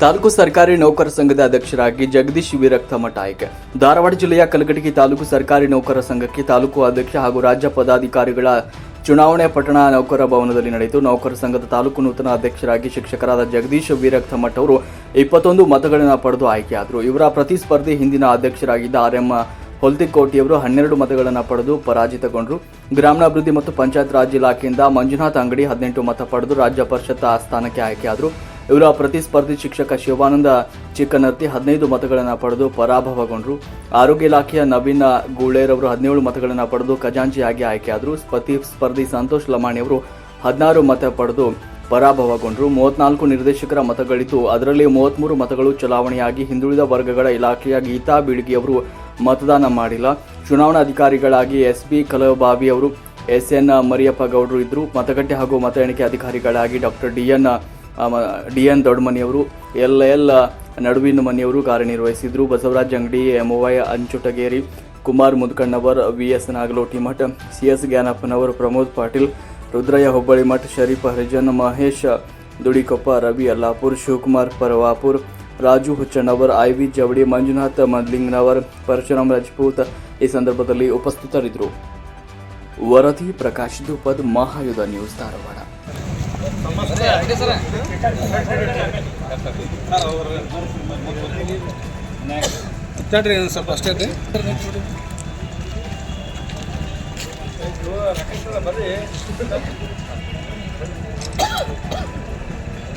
ತಾಲೂಕು ಸರ್ಕಾರಿ ನೌಕರ ಸಂಘದ ಅಧ್ಯಕ್ಷರಾಗಿ ಜಗದೀಶ್ ವಿರಕ್ತಮಠ ಆಯ್ಕೆ ಧಾರವಾಡ ಜಿಲ್ಲೆಯ ಕಲಘಟಗಿ ತಾಲೂಕು ಸರ್ಕಾರಿ ನೌಕರ ಸಂಘಕ್ಕೆ ತಾಲೂಕು ಅಧ್ಯಕ್ಷ ಹಾಗೂ ರಾಜ್ಯ ಪದಾಧಿಕಾರಿಗಳ ಚುನಾವಣೆ ಪಟ್ಟಣ ನೌಕರ ಭವನದಲ್ಲಿ ನಡೆಯಿತು. ನೌಕರ ಸಂಘದ ತಾಲೂಕು ನೂತನ ಅಧ್ಯಕ್ಷರಾಗಿ ಶಿಕ್ಷಕರಾದ ಜಗದೀಶ್ ವೀರಕ್ತಮಠ ಅವರು ಇಪ್ಪತ್ತೊಂದು ಮತಗಳನ್ನು ಪಡೆದು ಆಯ್ಕೆಯಾದರು. ಇವರ ಪ್ರತಿಸ್ಪರ್ಧಿ ಹಿಂದಿನ ಅಧ್ಯಕ್ಷರಾಗಿದ್ದ ಆರ್ ಎಂ ಹೊಲ್ತಿಕೋಟಿಯವರು ಹನ್ನೆರಡು ಮತಗಳನ್ನು ಪಡೆದು ಪರಾಜಿತಗೊಂಡರು. ಗ್ರಾಮೀಣಾಭಿವೃದ್ಧಿ ಮತ್ತು ಪಂಚಾಯತ್ ರಾಜ್ ಇಲಾಖೆಯಿಂದ ಮಂಜುನಾಥ್ ಅಂಗಡಿ ಹದಿನೆಂಟು ಮತ ಪಡೆದು ರಾಜ್ಯ ಪರಿಷತ್ ಸ್ಥಾನಕ್ಕೆ ಆಯ್ಕೆಯಾದರು. ಇವರ ಪ್ರತಿಸ್ಪರ್ಧಿ ಶಿಕ್ಷಕ ಶಿವಾನಂದ ಚಿಕ್ಕನರ್ತಿ ಹದಿನೈದು ಮತಗಳನ್ನು ಪಡೆದು ಪರಾಭವಗೊಂಡರು. ಆರೋಗ್ಯ ಇಲಾಖೆಯ ನವೀನ ಗೂಳೇರವರು ಹದಿನೇಳು ಮತಗಳನ್ನು ಪಡೆದು ಖಜಾಂಚಿಯಾಗಿ ಆಯ್ಕೆಯಾದರು. ಪ್ರತಿಸ್ಪರ್ಧಿ ಸಂತೋಷ್ ಲಮಾಣಿ ಅವರು ಹದಿನಾರು ಮತ ಪಡೆದು ಪರಾಭವಗೊಂಡರು. ಮೂವತ್ನಾಲ್ಕು ನಿರ್ದೇಶಕರ ಮತಗಳಿತು ಅದರಲ್ಲಿ ಮೂವತ್ಮೂರು ಮತಗಳು ಚಲಾವಣೆಯಾಗಿ ಹಿಂದುಳಿದ ವರ್ಗಗಳ ಇಲಾಖೆಯ ಗೀತಾ ಬೀಳ್ಗಿಯವರು ಮತದಾನ ಮಾಡಿಲ್ಲ. ಚುನಾವಣಾಧಿಕಾರಿಗಳಾಗಿ ಎಸ್ ಬಿ ಕಲಬಾವಿ ಅವರು ಎಸ್ ಎನ್ ಮರಿಯಪ್ಪ ಗೌಡರು ಇದ್ದರು ಮತಗಟ್ಟೆ ಹಾಗೂ ಮತ ಎಣಿಕೆ ಅಧಿಕಾರಿಗಳಾಗಿ doctor D N D N ದೊಡ್ಡಮನಿಯವರು, ಎಲ್ಲ ಎಲ್ಲ ನಡುವಿನ ಮನೆಯವರು ಕಾರ್ಯನಿರ್ವಹಿಸಿದರು. Basavaraj Angadi MOY Anchatageri, Kumar Mudkannavar V S Nagaloti Math C S ಜ್ಞಾನಪ್ಪನವರು, Pramod Patil, Rudrayya Hubballi Math, Sharif Harijan, Mahesh Dudikoppa, Ravi Allapur, Shivakumar Paravapur, Raju Huchchannavar I V Javadi Manjunath Madlingnavar, Parashuram Rajput ಈ ಸಂದರ್ಭದಲ್ಲಿ ಉಪಸ್ಥಿತರಿದ್ದರು. ವರದಿ ಪ್ರಕಾಶ್ ದುಪದ್ ಮಹಾಯುಧ ನ್ಯೂಸ್ ಧಾರವಾಡ. ತಡ್ರಿ ಸ್ವಲ್ಪ ಅಷ್ಟೇ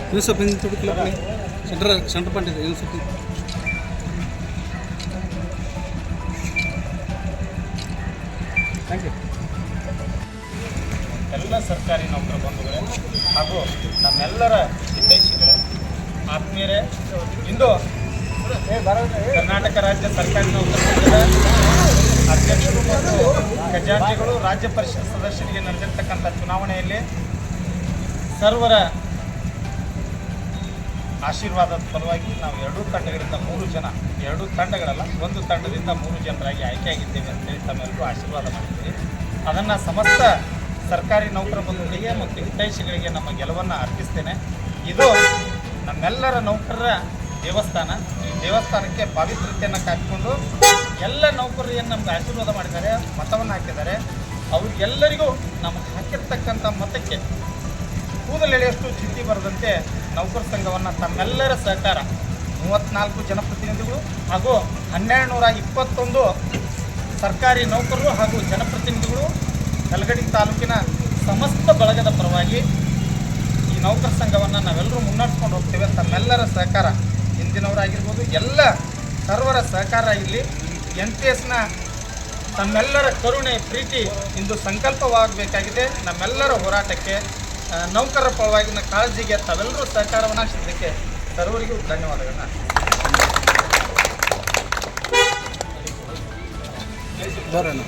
ಇನ್ನು ಸ್ವಲ್ಪ ಹಿಂದೆ ತುಡುಕಿಲ್ಲ ಸೆಂಟ್ರ್ ಸೆಂಟ್ರ್ ಪಾಯಿಂಟ್ ಇದೆ ಇನ್ನು ಸ್ವಲ್ಪ ಥ್ಯಾಂಕ್ ಯು ಎಲ್ಲ ಸರ್ಕಾರಿ ನೌಕರ ಬಂಧುಗಳೇ ಹಾಗೂ ನಮ್ಮೆಲ್ಲರ ಹಿತೈಷಿಗಳೇ, ಆತ್ಮೀಯರೇ, ಇಂದು ಕರ್ನಾಟಕ ರಾಜ್ಯ ಸರ್ಕಾರಿ ಅಧ್ಯಕ್ಷರು ಮತ್ತು ಖಜಾಂಚಿಗಳು, ರಾಜ್ಯ ಪರಿಷತ್ ಸದಸ್ಯರಿಗೆ ನಡೆದಿರ್ತಕ್ಕಂಥ ಚುನಾವಣೆಯಲ್ಲಿ ಸರ್ವರ ಆಶೀರ್ವಾದದ ಫಲವಾಗಿ ನಾವು ಎರಡೂ ತಂಡಗಳಿಂದ ಮೂರು ಜನ, ಎರಡೂ ತಂಡಗಳಲ್ಲ, ಒಂದು ತಂಡದಿಂದ ಮೂರು ಜನರಾಗಿ ಆಯ್ಕೆಯಾಗಿದ್ದೇವೆ ಅಂತೇಳಿ ತಮ್ಮೆಲ್ಲರೂ ಆಶೀರ್ವಾದ ಮಾಡಿದ್ದೀವಿ. ಅದನ್ನು ಸಮಸ್ತ ಸರ್ಕಾರಿ ನೌಕರ ಬಂಧುಗಳಿಗೆ ಮತ್ತು ಹಿತೈಷಿಗಳಿಗೆ ನಮ್ಮ ಗೆಲುವನ್ನು ಅರ್ಪಿಸ್ತೇನೆ. ಇದು ನಮ್ಮೆಲ್ಲರ ನೌಕರರ ದೇವಸ್ಥಾನ. ಈ ದೇವಸ್ಥಾನಕ್ಕೆ ಪಾವಿತ್ರ್ಯತೆಯನ್ನು ಕಾಯ್ಕೊಂಡು ಎಲ್ಲ ನೌಕರರಿಯನ್ನು ನಮ್ಗೆ ಆಶೀರ್ವಾದ ಮಾಡಿದ್ದಾರೆ, ಮತವನ್ನು ಹಾಕಿದ್ದಾರೆ. ಅವ್ರಿಗೆಲ್ಲರಿಗೂ ನಮಗೆ ಹಾಕಿರ್ತಕ್ಕಂಥ ಮತಕ್ಕೆ ಕೂದಲೆಳೆಯಷ್ಟು ಚಿಂತೆ ಬರದಂತೆ ನೌಕರ ಸಂಘವನ್ನು ತಮ್ಮೆಲ್ಲರ ಸಹಕಾರ ಮೂವತ್ತ್ನಾಲ್ಕು ಜನಪ್ರತಿನಿಧಿಗಳು ಹಾಗೂ ಹನ್ನೆರಡು ನೂರ ಇಪ್ಪತ್ತೊಂದು ಸರ್ಕಾರಿ ನೌಕರರು ಹಾಗೂ ಜನಪ್ರತಿನಿಧಿಗಳು ಕಲಗಡಿ ತಾಲೂಕಿನ ಸಮಸ್ತ ಬಳಗದ ಪರವಾಗಿ ಈ ನೌಕರ ಸಂಘವನ್ನು ನಾವೆಲ್ಲರೂ ಮುನ್ನಡೆಸ್ಕೊಂಡು ಹೋಗ್ತೇವೆ ತಮ್ಮೆಲ್ಲರ ಸಹಕಾರ. ಹಿಂದಿನವರಾಗಿರ್ಬೋದು ಎಲ್ಲ ಸರ್ವರ ಸಹಕಾರ ಇಲ್ಲಿ. ಎನ್ ಪಿ ಎಸ್ನ ತಮ್ಮೆಲ್ಲರ ಕರುಣೆ, ಪ್ರೀತಿ ಇಂದು ಸಂಕಲ್ಪವಾಗಬೇಕಾಗಿದೆ. ನಮ್ಮೆಲ್ಲರ ಹೋರಾಟಕ್ಕೆ ನೌಕರರ ಪರವಾಗಿನ ಕಾಳಜಿಗೆ ತಾವೆಲ್ಲರೂ ಸಹಕಾರವನ್ನು ಸಿಗಲಿಕ್ಕೆ ಸರ್ವರಿಗೂ ಧನ್ಯವಾದಗಳನ್ನ ಬರೋಣ